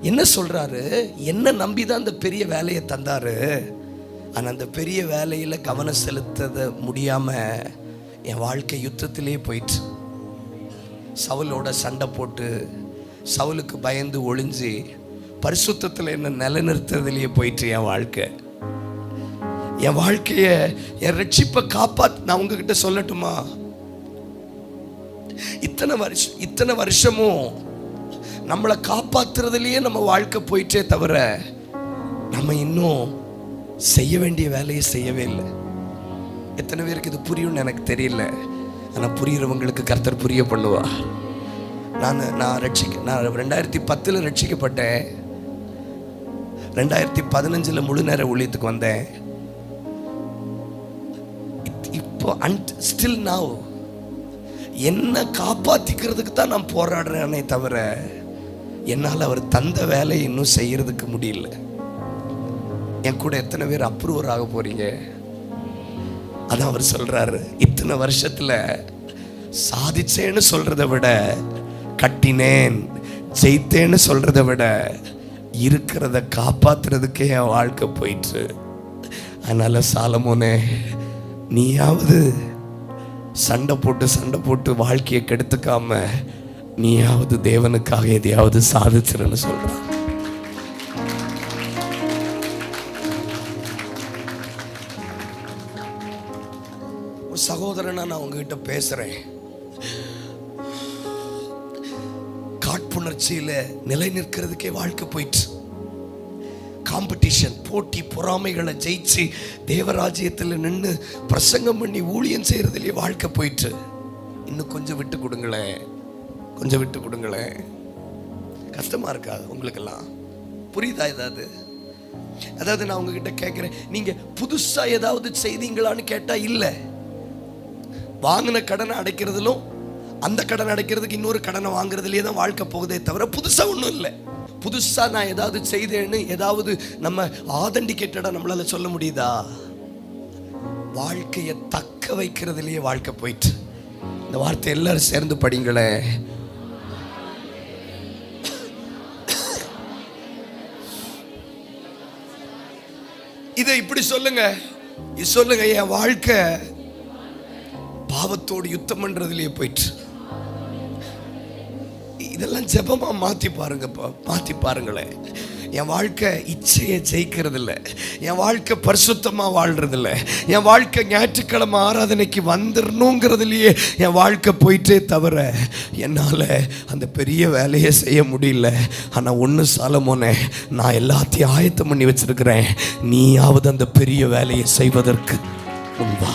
என்ன சொல்கிறாரு என்ன நம்பி தான் அந்த பெரிய வேலையை தந்தாரு? ஆனால் அந்த பெரிய வேலையில் கவனம் செலுத்த முடியாமல் என் வாழ்க்கை யுத்தத்திலே போயிட்டு சவுலோட சண்டை போட்டு சவுலுக்கு பயந்து ஒளிஞ்சு பரிசுத்தத்தில் என்ன நிலைநிறுத்துறதுலேயே போயிட்டு என் வாழ்க்கை. என் வாழ்க்கையை என் ரட்சிப்பை காப்பாத் நான் உங்ககிட்ட சொல்லட்டுமா? இத்தனை வருஷம் இத்தனை வருஷமும் நம்மளை காப்பாத்துறதுலயே நம்ம வாழ்க்கை போயிட்டே தவிர நம்ம இன்னும் செய்ய வேண்டிய வேலையை செய்யவே இல்லை. எத்தனை பேருக்கு இது புரியும்னு எனக்கு தெரியல. ஆனால் புரியுறவங்களுக்கு கர்த்தர் புரிய பண்ணுவா. நான் நான் ரட்சிக்க நான் ரெண்டாயிரத்தி பத்தில் ரட்சிக்கப்பட்டேன். ரெண்டாயிரத்தி பதினஞ்சில் முழு நேர ஊழியத்துக்கு வந்தேன். இத்- இப்போ அண்ட் ஸ்டில் நாவ் என்ன காப்பாத்திக்கிறதுக்கு தான் நான் போராடுறேனே தவிர என்னால் அவர் தந்த வேலையை இன்னும் செய்யறதுக்கு முடியல. என் கூட எத்தனை பேர் அப்ரூவர் ஆக போறீங்க? அதான் அவர் சொல்றாரு. இத்தனை வருஷத்துல சாதிச்சேன்னு சொல்கிறத விட கட்டினேன் ஜெயித்தேன்னு சொல்றதை விட இருக்கிறத காப்பாத்துறதுக்கே என் வாழ்க்கை போயிட்டு அதனால சாலமோனே நீயாவது சண்டை போட்டு சண்டை போட்டு வாழ்க்கையை கெடுத்துக்காம நீயாவது தேவனுக்காக எதையாவது சாதிச்சிருன்னு சொல்கிறான் ஒரு சகோதரனா நான் உங்ககிட்ட பேசுறேன். காட்புணர்ச்சியில நிலை நிற்கிறதுக்கே வாழ்க்கை போயிட்டு காம்படிஷன் போட்டி பொறாமைகளை ஜெயிச்சு தேவராஜ்யத்தில் நின்று பிரசங்கம் பண்ணி ஊழியம் செய்யறதுலயே வாழ்க்கை போயிட்டு இன்னும் கொஞ்சம் விட்டு கொடுங்களேன். கொஞ்சம் விட்டு கொடுங்களேன். கஷ்டமாக இருக்காது உங்களுக்கெல்லாம்? புரியுதா ஏதாவது? அதாவது நான் உங்ககிட்ட கேட்குறேன் நீங்கள் புதுசாக ஏதாவது செய்தீங்களான்னு கேட்டால் இல்லை. வாங்கின கடனை அடைக்கிறதிலும் அந்த கடன் அடைக்கிறதுக்கு இன்னொரு கடனை வாங்குறதுலேயே தான் வாழ்க்கை போகுதே தவிர புதுசாக ஒன்றும் இல்லை. புதுசாக நான் ஏதாவது செய்தேன்னு ஏதாவது நம்ம ஆதண்டிகேட்டடாக நம்மளால சொல்ல முடியுதா? வாழ்க்கையை தக்க வைக்கிறதுலேயே வாழ்க்கை போயிட்டு. இந்த வார்த்தை எல்லாரும் சேர்ந்து படிங்களேன். இதை இப்படி சொல்லுங்க. சொல்லுங்க என் வாழ்க்கை பாவத்தோடு யுத்தம் பண்றதுலயே போயிட்டு இதெல்லாம் ஜெபமா மாத்தி பாருங்கப்பா மாத்தி பாருங்களேன். என் வாழ்க்கை இச்சையை ஜெயிக்கிறதில்ல. என் வாழ்க்கை பரிசுத்தமாக வாழ்கிறதில்ல என் வாழ்க்கை ஞாயிற்றுக்கிழமை ஆராதனைக்கு வந்துடணுங்கிறதுலையே என் வாழ்க்கை போயிட்டே தவிர என்னால் அந்த பெரிய வேலையை செய்ய முடியல. ஆனால் ஒன்று சாலமோனே நான் எல்லாத்தையும் ஆயத்தம் பண்ணி வச்சிருக்கிறேன். நீயாவது அந்த பெரிய வேலையை செய்வதற்கு உண்பா